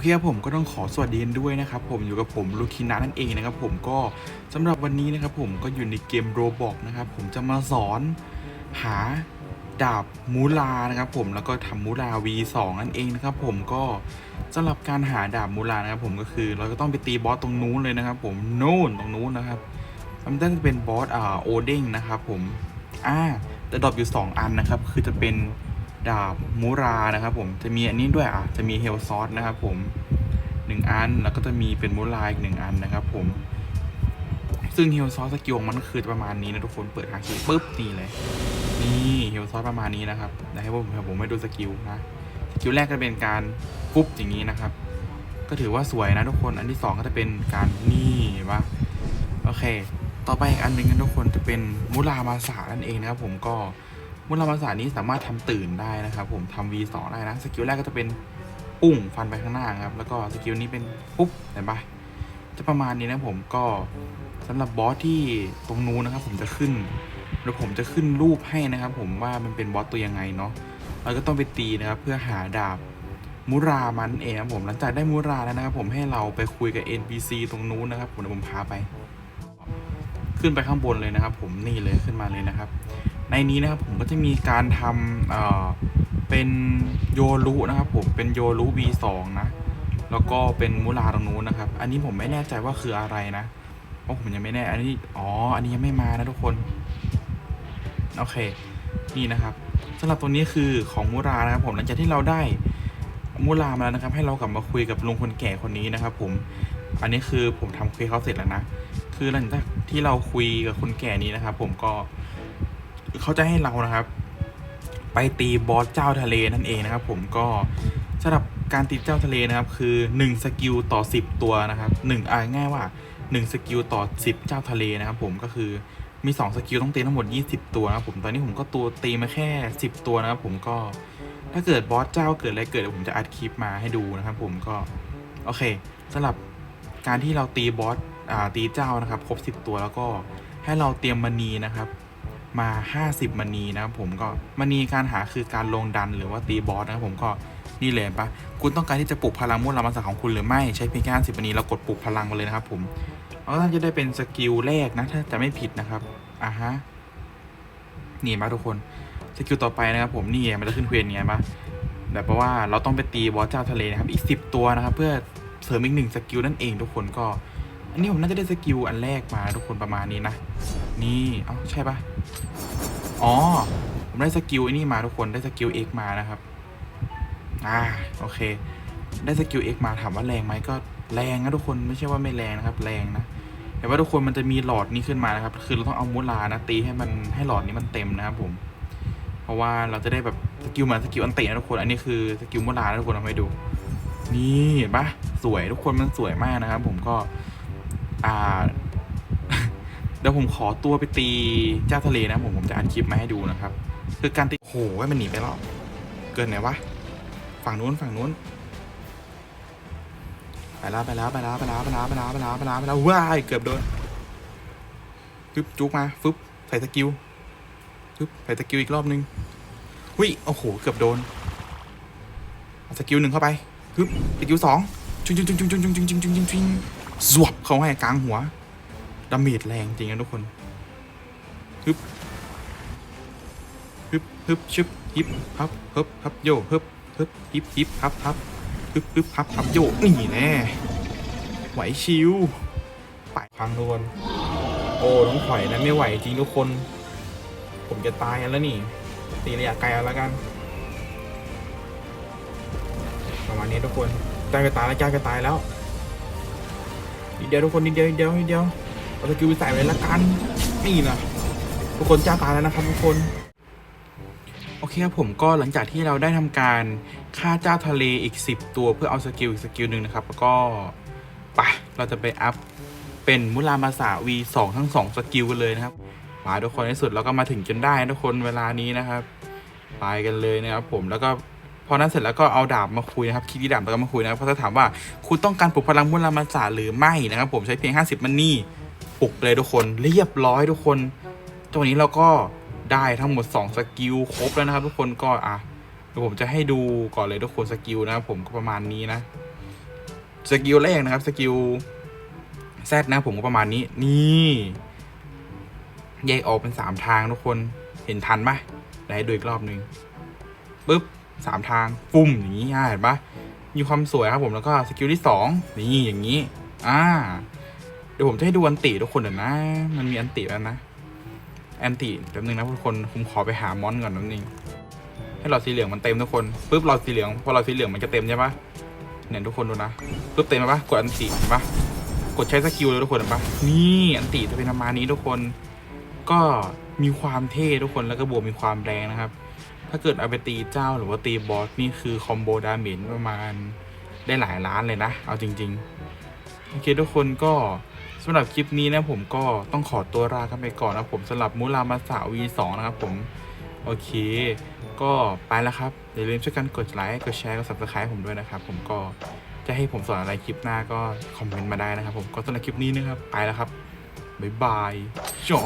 เคครับผมก็ต้องขอสวัสดีด้วยนะครับผมอยู่กับผมลูคินานั่นเองนะครับผมก็สำหรับวันนี้นะครับผมก็อยู่ในเกมโรบอกนะครับผมจะมาสอนหาดาบมูลานะครับผมแล้วก็ทำมูลา V2 นั่นเองนะครับผมก็สำหรับการหาดาบมูลานะครับผมก็คือเราก็ต้องไปตีบอสตรงนู้นเลยนะครับผมนู่นตรงนู้นนะครับมันน่าจะเป็นบอสอ่าโอเด้งนะครับผมอ่าแต่ดรอปอยู่ 2 อันนะครับคือจะเป็น ดาบมูรานะครับผมจะมีอันนี้ด้วยอะจะมีเฮลซอสนะครับผมหนึ่งอันแล้วก็จะมีเป็นมูราอีกหนึ่งอันนะครับผมซึ่งเฮลซอสสกิลของมันก็คือประมาณนี้นะทุกคนเปิดหาคีปุ๊บนี่เลย นี่เฮลซอสประมาณนี้นะครับเดี๋ยวให้ผมผมไม่ดูสกิลนะสกิลแรกก็เป็นการปุ๊บอย่างนี้นะครับ ก็ถือว่าสวยนะทุกคนอันที่สองก็จะเป็นการนี่เห็นปะโอเค ต่อไปอีกอันหนึ่งนะทุกคนจะเป็นมูรามาสานั่นเองนะครับผมก็ มูลภาษานี้สามารถทำตื่นได้นะครับ ผมทำ V2 ได้นะ สกิลแรกก็จะเป็นปุ้งฟันไปข้างหน้าครับ แล้วก็สกิลนี้เป็นปุ๊บเห็นปะจะประมาณนี้นะผมก็สำหรับบอสที่ตรงนู้นนะครับ ผมจะขึ้นเดี๋ยวผมจะขึ้นรูปให้นะครับ ผมว่ามันเป็นบอสตัวยังไงเนาะเราก็ต้องไปตีนะครับ เพื่อหาดาบมูรามันเองครับผมหลังจากได้มูราแล้วนะครับ ผมให้เราไปคุยกับ NPC ตรงนู้นนะครับผมเดี๋ยวผมพาไป ขึ้นไปข้างบนเลยนะครับ ผมนี่เลยขึ้นมาเลยนะครับ ในนี้นะครับผมก็จะมีการทำเอ่อเป็นโยรุนะครับผมเป็นโยรุ V2 นะ แล้วก็เป็นมูลาตรงนู้นนะครับ อันนี้ผมไม่แน่ใจว่าคืออะไรนะเพราะผมยังไม่แน่อันนี้อ๋ออันนี้ยังไม่มานะทุกคนโอเคนี่นะครับสำหรับตัวนี้คือของมูรานะครับผมหลังจากที่เราได้มูรามาแล้วนะครับ ให้เรากลับมาคุยกับลุงคนแก่คนนี้นะครับ ผม อันนี้คือผมทำคุยเขาเสร็จแล้วนะคือหลังจากที่เราคุยกับคนแก่นี้นะครับ ผมก็ เขาจะให้เรานะครับ ไปตีบอสเจ้าทะเลนั่นเองนะครับ ผมก็สำหรับการตีเจ้าทะเลนะครับ คือ1สกิลต่อ 10 ตัวนะครับ1อ่าง่ายว่า1สกิลต่อ 10 เจ้าทะเลนะครับ ผมก็คือมี2สกิลต้องตีทั้งหมด 20 ตัวนะครับผมตอนนี้ผมก็ตัวตีมาแค่ 10 ตัวนะครับ ผมก็ถ้าเกิดบอสเจ้าเกิดอะไรเกิดผมจะอัดคลิปมาให้ดูนะครับ ผมก็โอเคสำหรับการที่เราตีบอสอ่าตีเจ้านะครับ ครบ 10 ตัวแล้วก็ให้เราเตรียมมณีนะครับ มา 50 มณีนะครับผมก็มณีการหาคือการลงดันหรือว่าตีบอสนะครับผมก็นี่เลยปะคุณต้องการที่จะปลุกพลังมุลามาสของคุณหรือไม่ใช้เพียงแค่50มณีเรากดปลุกพลังมาเลยนะครับผมแล้วก็จะได้เป็นสกิลแรกนะถ้าจะไม่ผิดนะครับอะฮะนี่มาทุกคนสกิลต่อไปนะครับผมนี่มันจะขึ้นเควสไงปะแบบเพราะว่าเราต้องไปตีบอสเจ้าทะเลนะครับอีก 10 ตัวนะครับ เพื่อเสริมอีกหนึ่งสกิลนั่นเองทุกคนก็ อันนี้ผมน่าจะได้สกิลอันแรกมาทุกคนประมาณนี้นะ นี่เอ้าใช่ปะ อ๋อ ผมได้สกิลไอ้นี่มาทุกคนได้สกิล X มานะครับ อ่าโอเค ได้สกิล X มาถามว่าแรงไหมก็แรงนะทุกคนไม่ใช่ว่าไม่แรงนะครับ แรงนะแต่ว่าทุกคนมันจะมีหลอดนี้ขึ้นมานะครับ คือเราต้องเอามูลานะตีให้มันให้หลอดนี้มันเต็มนะครับผม เพราะว่าเราจะได้แบบสกิลเหมือนสกิลอันเตะนะทุกคน อันนี้คือสกิลมูลานะทุกคนเอาให้ดู นี่เห็นปะสวยทุกคนมันสวยมากนะครับ ผมก็ อ่า เดี๋ยวผมขอตัวไปตีเจ้าทะเลนะผมผมจะอัดคลิปมาให้ดูนะครับ คือการตีโอ้โหมันหนีไปแล้วเกินไหนวะฝั่งนู้นฝั่งนู้นไปแล้วไปแล้วไปแล้วไปแล้วไปแล้วไปแล้วไปแล้วไปแล้วไปแล้วว้ายเกือบโดนฟึบจุกมาฟึบใส่สกิลฟึบใส่สกิลอีกรอบนึงหุยโอ้โหเกือบโดนสกิลหนึ่งเข้าไปฟึบสกิลสองจุงจุงจุงจุงจุงจุงจุงจุงจุงจุงจุงสวบเขาให้กลางหัว ดาเมจแรงจริงนะทุกคนฮึบฮึบฮึบชึบฮิบฮับฮึบฮับโยฮึบฮึบฮิบฮิบฮับฮับฮึบฮึบฮับฮับโยนี่แน่ไหวชิวไปพังทุกคนโอ้ต้องถอยนะไม่ไหวจริงทุกคน ผมจะตายแล้วนี่ ตีระยะไกลแล้วกัน ประมาณนี้ทุกคนใกล้จะตายแล้วใกล้จะตายแล้วนิดเดียวทุกคนนิดเดียวนิดเดียวนิดเดียว เอาสกิลไปใส่ไว้ละกัน นี่นะทุกคนจ้าตายแล้วนะครับทุกคน โอเคครับผมก็หลังจากที่เราได้ทำการฆ่าเจ้าทะเลอีก 10 ตัวเพื่อเอาสกิลอีกสกิลหนึ่งนะครับ แล้วก็ไปเราจะไปอัพเป็นมุรามาสา V2 ทั้ง 2 สกิลกันเลยนะครับมาทุกคนในสุดเราก็มาถึงจนได้ทุกคนเวลานี้นะครับไปกันเลยนะครับผมแล้วก็พอนั้นเสร็จแล้วก็เอาดาบมาคุยนะครับคิดดีดาบแล้วก็มาคุยนะครับเพราะถ้าถามว่าคุณต้องการปลุกพลังมุรามาสาหรือไม่นะครับผมใช้เพียง 50 มันนี่ ปุกเลยทุกคนเรียบร้อยทุกคนตัวนี้เราก็ได้ทั้งหมด 2 สกิลครบแล้วนะครับ ทุกคนก็อะเดี๋ยวผมจะให้ดูก่อนเลยทุกคนสกิลนะครับผมก็ประมาณนี้นะสกิลแรกนะครับสกิลแซดนะผมก็ประมาณนี้ นี่แยกออกเป็นสามทางทุกคนเห็นทันปะได้ดูอีกรอบหนึ่งปุ๊บสามทางฟุ่มอย่างนี้เห็นปะมีความสวยครับผมแล้วก็สกิลที่สองนี่อย่างนี้ อ่า ดี๋ยวผมจะให้ดูอันติทุกคนเดี๋ยวนะ มันมีอันติแล้วนะอันติแป๊บนึงนะทุกคนผมขอไปหามอนก่อนนิดนึงให้หลอดสีเหลืองมันเต็มทุกคนปุ๊บหลอดสีเหลืองพอหลอดสีเหลืองมันจะเต็มใช่ปะเนี่ยทุกคนดูนะปุ๊บเต็มไหมปะกดอันติเห็นปะกดใช้สกิลเลยทุกคนเห็นปะนี่อันติจะเป็นประมาณนี้ทุกคน ก็มีความเท่ทุกคนแล้วก็บวกมีความแรงนะครับ ถ้าเกิดเอาไปตีเจ้าหรือว่าตีบอสนี่คือคอมโบดาเมจประมาณได้หลายล้านเลยนะ เอาจริง ๆ โอเคทุกคนก็ สำหรับคลิปนี้นะผมก็ต้องขอตัวลากันไปก่อนนะผมสำหรับมูรามาสาวี2นะครับผมโอเค ก็ไปแล้วครับ อย่าลืมช่วยกันกดไลค์กดแชร์กดซับสไครป์ผมด้วยนะครับ ผมก็จะให้ผมสอนอะไรคลิปหน้าก็คอมเมนต์มาได้นะครับ ผมก็สำหรับคลิปนี้นะครับ ไปแล้วครับ บ๊ายบายจ้อ